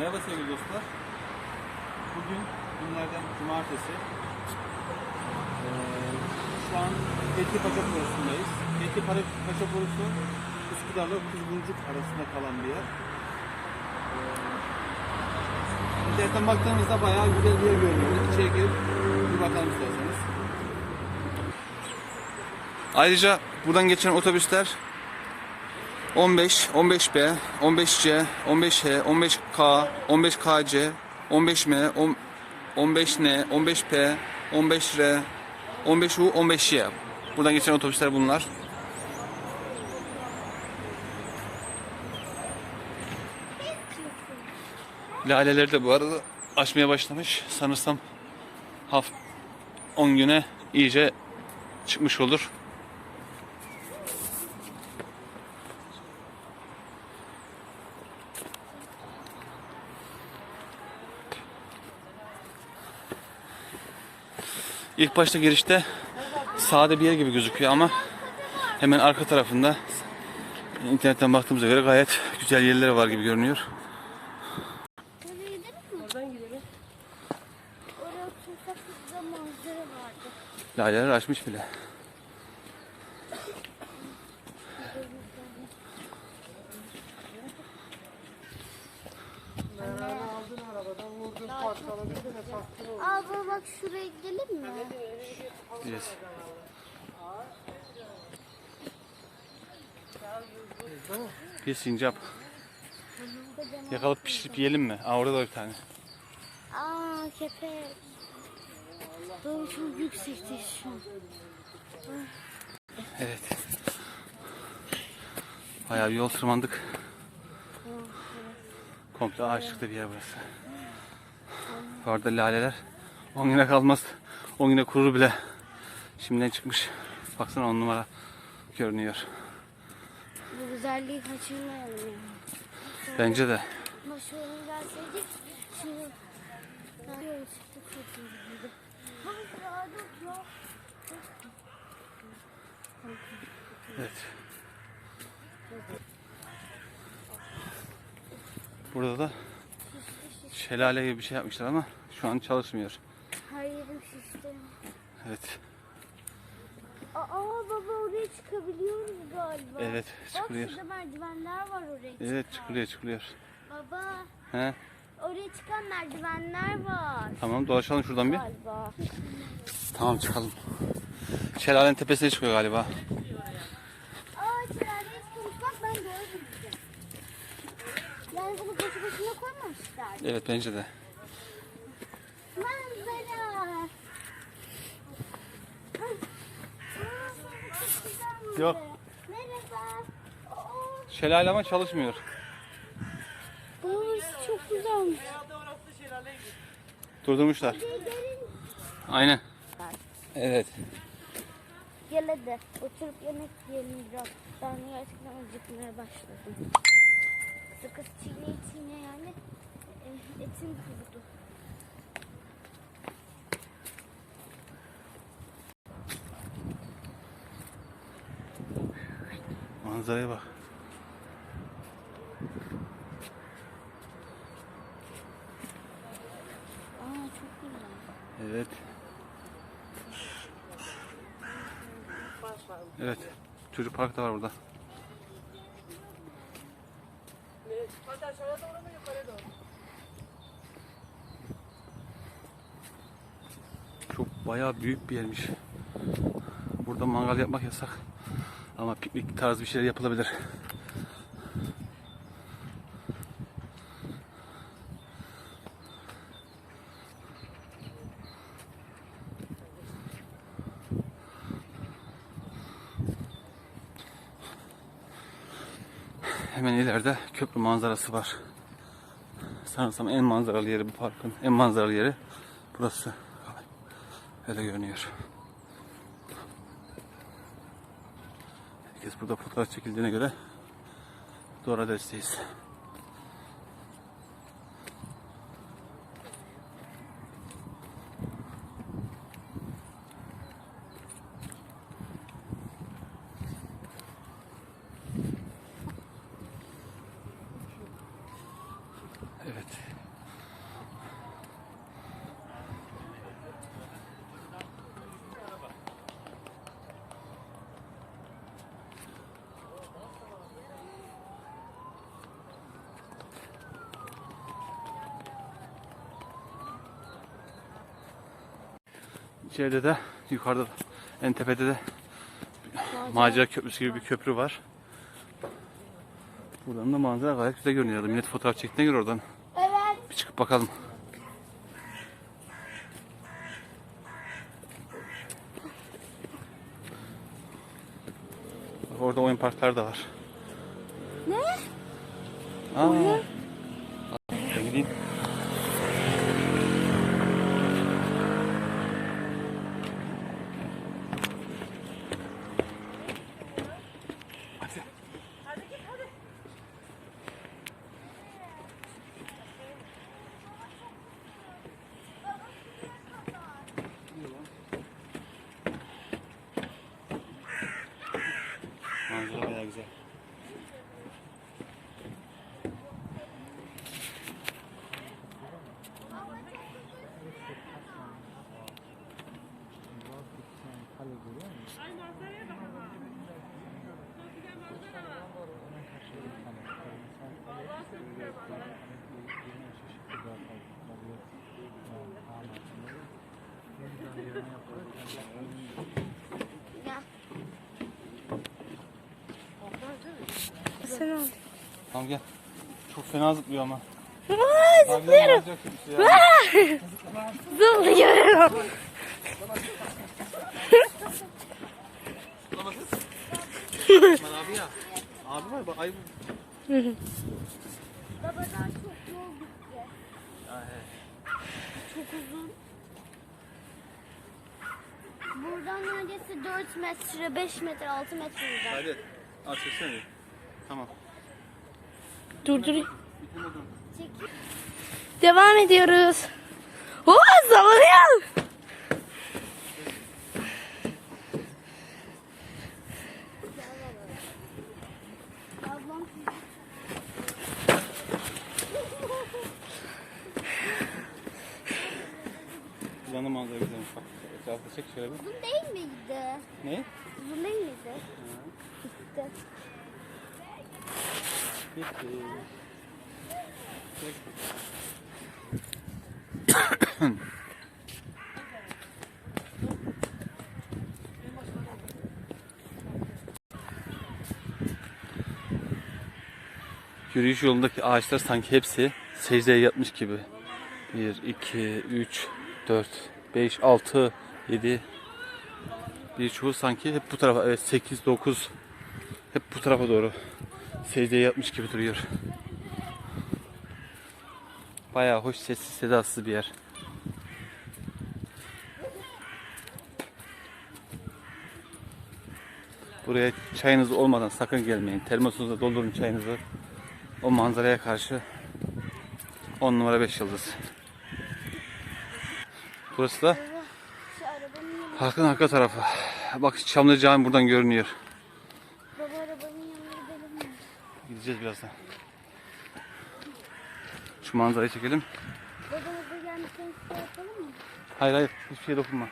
Merhaba sevgili dostlar. Bugün günlerden cumartesi. Ee, şu an Fethi Paşa Borusu'ndayız. Para- Paşa Borusu Üsküdar'la Kuzguncuk arasında kalan bir yer. Ee, İnternetten baktığımızda bayağı güzel bir yer görünüyor. İçeri girip bir bakalım isterseniz. Ayrıca buradan geçen otobüsler 15, 15B, 15C, 15H, 15K, 15KC, 15M, 10 15N, 15P, 15R, 15U, 15Y. Buradan geçen otobüsler bunlar. Laleleri de bu arada açmaya başlamış. Sanırsam haft 10 güne iyice çıkmış olur. İlk başta girişte sade bir yer gibi gözüküyor ama hemen arka tarafında internetten baktığımıza göre gayet güzel yerleri var gibi görünüyor. Laleler açmış bile. Aldın Abla bak şuraya gidelim mi? Yes. Bir sincap. Yakalıp pişirip yiyelim mi? Aa orada da bir tane. Aa köpek. Doğru çok yüksekte şu an. Evet. Bayağı bir yol tırmandık. Komple ağaçlıkta bir yer burası. Bu arada laleler 10 güne kalmaz. 10 güne kurur bile. Şimdiden çıkmış. Baksana 10 numara görünüyor. Bu güzelliği kaçırmayalım ya. Bence de. Şöyle gelseydik şimdi. Evet. Burada da şelale gibi bir şey yapmışlar ama şu an çalışmıyor. Her yerim şişti. Evet. Aa baba oraya çıkabiliyoruz galiba. Evet, Bak çıkılıyor. şurada merdivenler var oraya Evet çıkan. çıkılıyor çıkılıyor. Baba He? oraya çıkan merdivenler var. Tamam dolaşalım şuradan bir. Galiba. Tamam çıkalım. Şelalenin tepesine çıkıyor galiba. Aa şelaleye çıkmış bak ben doğru bildim. Yani bunu boşu boşuna koymamışlar. Evet bence de. Manzara. Güzel Yok. Merhaba. Şelale ama çalışmıyor. burası çok güzelmiş. Durdurmuşlar. Aynen. Evet. Gel hadi oturup yemek yiyelim biraz. Ben gerçekten acıkmaya başladım. Sakız çiğneye çiğneye yani etim kurudu. Manzaraya bak. Aa çok güzel. Evet. Evet. Çocuk park da var burada. Hadi aşağıya doğru mu yukarı doğru? Çok bayağı büyük bir yermiş. Burada mangal yapmak yasak. Ama piknik tarzı bir şeyler yapılabilir. Hemen ileride köprü manzarası var. Sanırsam en manzaralı yeri bu parkın. En manzaralı yeri burası. Öyle görünüyor. Herkes burada fotoğraf çekildiğine göre doğru adresteyiz. Evet. İçeride de yukarıda en tepede de macera köprüsü gibi bir köprü var. Buradan da manzara gayet güzel görünüyordu. Millet fotoğraf çektiğine göre oradan. Evet. Bir çıkıp bakalım. Bak Orada oyun parkları da var. Ne? Aa. Ben Tamam gel. Çok fena zıplıyor ama. Aa, olacak bir şey? Zıplıyorum. Abi ya. Abi var bak ayıp. Babadan çok yol gitti. Çok uzun. Buradan neredeyse 4 metre, 5 metre, 6 metre uzak. Hadi. Bir. Tamam. Dur. Çekil. Devam ediyoruz. Oo, sallanıyor. Da manzara güzelmiş bak. Etrafı çek şöyle bir. uzun değil miydi? Ne? Uzun değil miydi? Gitti. Çek. Yürüyüş yolundaki ağaçlar sanki hepsi secdeye yatmış gibi. 1, 2, 3, 4, 5, 6, 7. Birçoğu sanki hep bu tarafa, evet 8, 9. Hep bu tarafa doğru secdeye yatmış gibi duruyor. Bayağı hoş sessiz sedasız bir yer. Buraya çayınız olmadan sakın gelmeyin. Termosunuza doldurun çayınızı. O manzaraya karşı 10 numara 5 yıldız. Burası da parkın arka tarafı. Bak Çamlı Cami buradan görünüyor. Gideceğiz birazdan. Şu manzarayı çekelim. Babamıza gelmişken şey yapalım mı? Hayır hayır hiçbir şeye dokunma.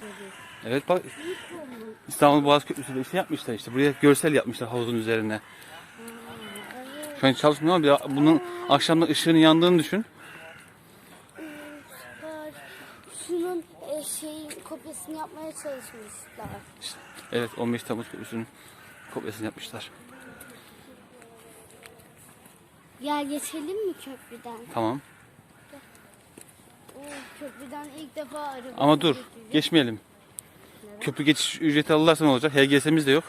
Baba. Evet bak İstanbul Boğaz Köprüsü'nde işte yapmışlar işte. Buraya görsel yapmışlar havuzun üzerine. Şu an çalışmıyor ama bir- bunun akşamda ışığın yandığını düşün. Şunun e, şeyin kopyasını yapmaya çalışmışlar. İşte, evet 15 Temmuz Köprüsü'nün kopyasını yapmışlar. Ya geçelim mi köprüden? Tamam. Oo, köprüden ilk defa araba Ama dur geçeceğiz. Köprü geçiş ücreti alırlarsa ne olacak? HGS'miz de yok.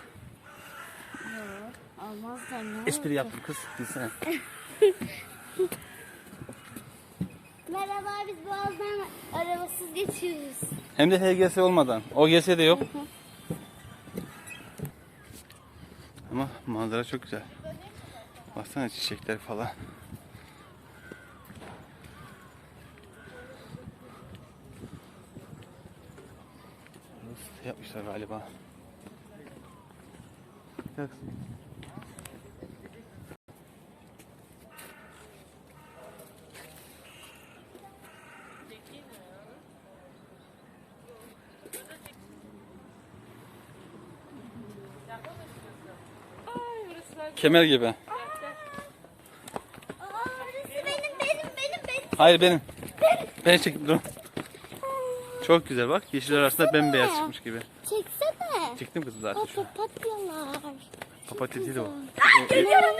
Almazlar ne Espri yaptım kız. Bilsene. Merhaba biz Boğaz'dan arabasız geçiyoruz. Hem de HGS olmadan. OGS de yok. Ama manzara çok güzel. Baksana çiçekler falan. Yapmışlar galiba. Kızım. Kemer gibi. Aa, orası benim, benim, benim, benim. Hayır benim. Ben çekip dur. Çok güzel bak. Yeşil arasında bembeyaz çıkmış gibi. Çeksene. Çektim kızım zaten şu an. Papatyalar. Papatya değil o. Geliyorum.